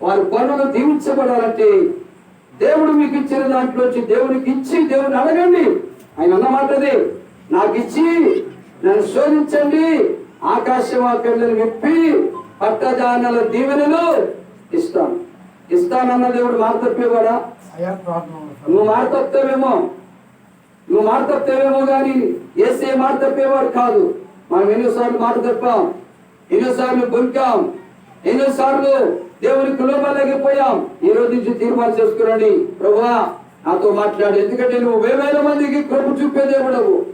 వారి పనులు దీవించబడాలంటే దేవుడు మీకు ఇచ్చిన దాంట్లోంచి దేవునికి ఇచ్చి దేవుని అడగండి. ఆయన అన్నమాటది నాకు ఇచ్చి నన్ను శోధించండి. ఆకాశవాక్యం విప్పి పట్టదానాల దీవెనలు ఇస్తాను. ఇస్తానన్న దేవుడు మాట తప్పేవాడా? అయ్యా ప్రార్థన నువ్వు మాట తప్పేవేమో? నువ్వు మాట తప్పేవేమో కానీ ఏసే మాట తప్పేవాడు కాదు. మనం ఎన్నోసార్లు మాట తప్పాం ఎన్నోసార్లు బొంకాం ఎన్నోసార్లు దేవునికి లోపలేకపోయాం ఈ రోజు నుంచి తీర్మానం చేసుకురండి ప్రభువా నాతో మాట్లాడు. ఎందుకంటే నువ్వు వేవేల మందికి కృప చూపే దేవుడవు.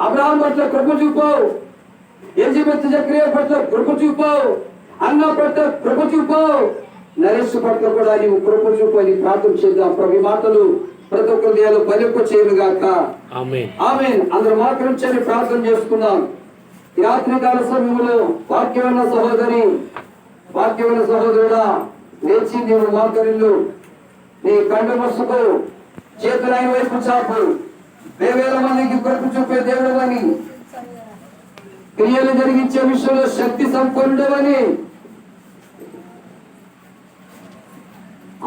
అబ్రహాం పట్ల కృప చూపావు. ఎలిజబెత్ చక్రియ పట్ల కృప చూపావు. అన్న పట్ల కృప చూపావు. నరేష్ పట్ల కూడా నీవు కృప చూపు అని ప్రార్థన చేద్దాం. ప్రభు మాటలు ప్రతి ఒక్క హృదయాలు బలింప చేయను గాక ఆమె అందరూ మాత్రం ప్రార్థన చేసుకుందాం. రాత్రి కాల సమయంలో వాక్యమైన సహోదరి వాక్యమైన సహోదరుడా లేచి నీవు మార్గరిల్లు నీ కండు ముసుకు చేతులు వైపు చాపు. వేవేల మందికి కొరకు చూపే దేవుడు అని క్రియలు జరిగించే విషయంలో శక్తి సంపన్నుడవని.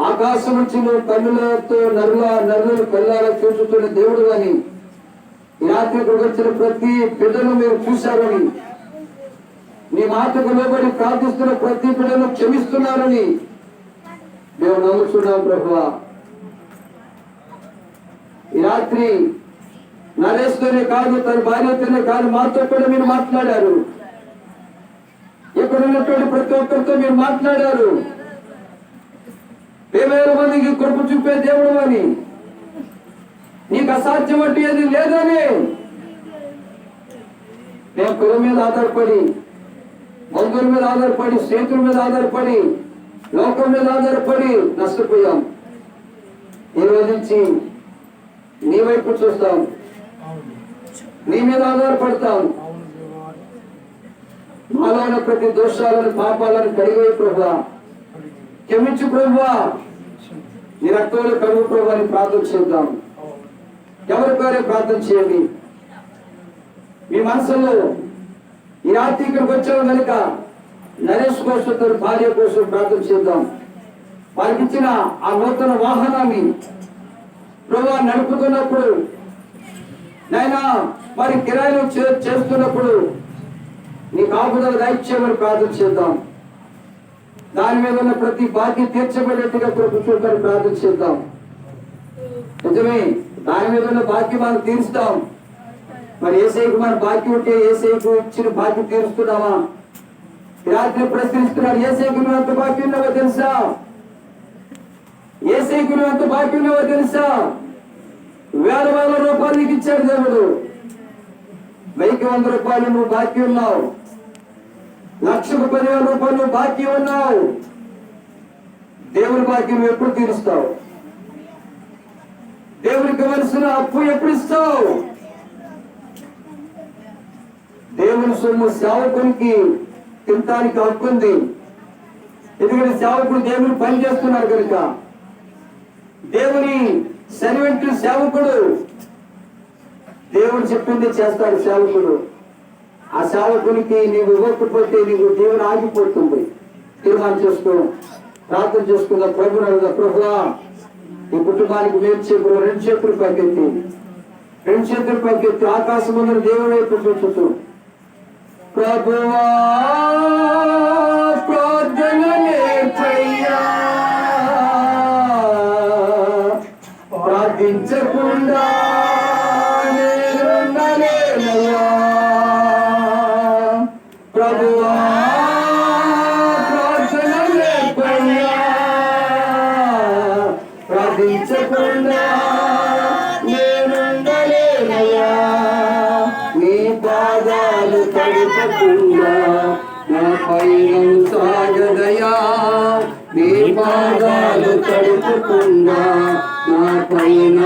ఆకాశం నుంచి నువ్వు కన్నులతో నరుల నరులను కళ్ళాల చూచుతున్న దేవుడు అని రాత్రి వచ్చిన ప్రతి బిడ్డను మీరు చూశారని. నీ మాటకు లోబడి ప్రార్థిస్తున్న ప్రతి బిడ్డను క్షమిస్తున్నారని మేము నమ్ముతున్నాం ప్రభు ఈ రాత్రి నరేష్తోనే కాదు తన భార్యతోనే కాదు మాతో కూడా మీరు మాట్లాడారు. ఇక్కడ ఉన్నటువంటి ప్రతి ఒక్కరితో మీరు మాట్లాడారు. వేవేల మందికి కృప చూపే దేవుడు అని. నీకు అసాధ్యం అంటే ఏది లేదని. మేము కుల మీద ఆధారపడి బంధువుల మీద ఆధారపడి స్నేహితుల మీద ఆధారపడి లోకం మీద ఆధారపడి నష్టపోయాం. ఈ రోజు నుంచి నీ వైపు చూస్తాం. నీ మీద ఆధారపడతాం. అవును దేవా మాలో ఉన్న ప్రతి దోషాలను పాపాలను కడిగే ప్రభా. క్షమించు ప్రభా. నీ రక్తంలో కడుగు ప్రభా అని ప్రార్థన చేద్దాం. ఎవరి పేరే ప్రార్థన చేయండి? మీ మనసులో ఈ రాత్రి ఇక్కడికి వచ్చాము కనుక నరేష్ కోసం తన భార్య కోసం ప్రార్థన చేద్దాం. వారికి ఇచ్చిన ఆ నూతన వాహనాన్ని ప్రభు నడుపుతున్నప్పుడు నైనా మరి కిరాయిలు చేస్తున్నప్పుడు నీ కాపుదల దయచేయమని ప్రార్థన చేద్దాం. దాని మీద ఉన్న ప్రతి బాధ్యత తీర్చబడేట్టుగా ప్రభుత్వం ప్రార్థన చేద్దాం. నిజమే దాని మీద ఉన్న బాధ్యత మనం తీరుస్తాం. మరి ఏసైకు మన బాకీ ఉంటే ఏసైకు ఇచ్చిన బాధ్యత తీరుస్తున్నావా? రాత్రి ప్రశ్నిస్తున్నాడు ఏసైకు నువ్వు ఎంత బాకీ ఉన్నావో తెలుసా? ఏసైకు నువ్వు ఎంత బాకీ ఉన్నావో తెలుసా? వేల వేల రూపాయలు నీకు ఇచ్చాడు దేవుడు. వెయ్యి వంద రూపాయలు నువ్వు బాకీ ఉన్నావు. లక్షకు పదివేల రూపాయలు నువ్వు బాకీ ఉన్నావు. దేవుని బాకీ నువ్వు ఎప్పుడు తీరుస్తావు? దేవునికి ఇవ్వాల్సిన అప్పు ఎప్పుడు ఇస్తావు? దేవుని సొమ్ము సేవకునికి తినటానికి హక్కుంది. ఎందుకంటే సేవకుడు దేవుని పని చేస్తున్నారు కనుక. దేవుని సర్వెంట్ సేవకుడు దేవుడు చెప్పింది చేస్తాడు సేవకుడు. ఆ సేవకునికి నీవు ఇవ్వకపోతే నీకు దేవుని ఆగిపోతుంది. తీర్మానం చేసుకో ప్రార్థన చేసుకున్న ప్రభు అడుగుదా ఈ కుటుంబానికి మేలు చేకూరు రెండు చేతులు పైకెత్తి. రెండు చేతులు పైకెత్తి ఆకాశం ముందు దేవుడు వైపు చూచుతూ. ప్రభువా ప్రార్థన నేర్పయ్యా ప్రార్థించకుండా ప్రభువా ప్రార్థన నేర్పయ్యా ప్రార్థించకుండా నా సాగదయా నీ పాదాలు తడుపకుండా నా పైన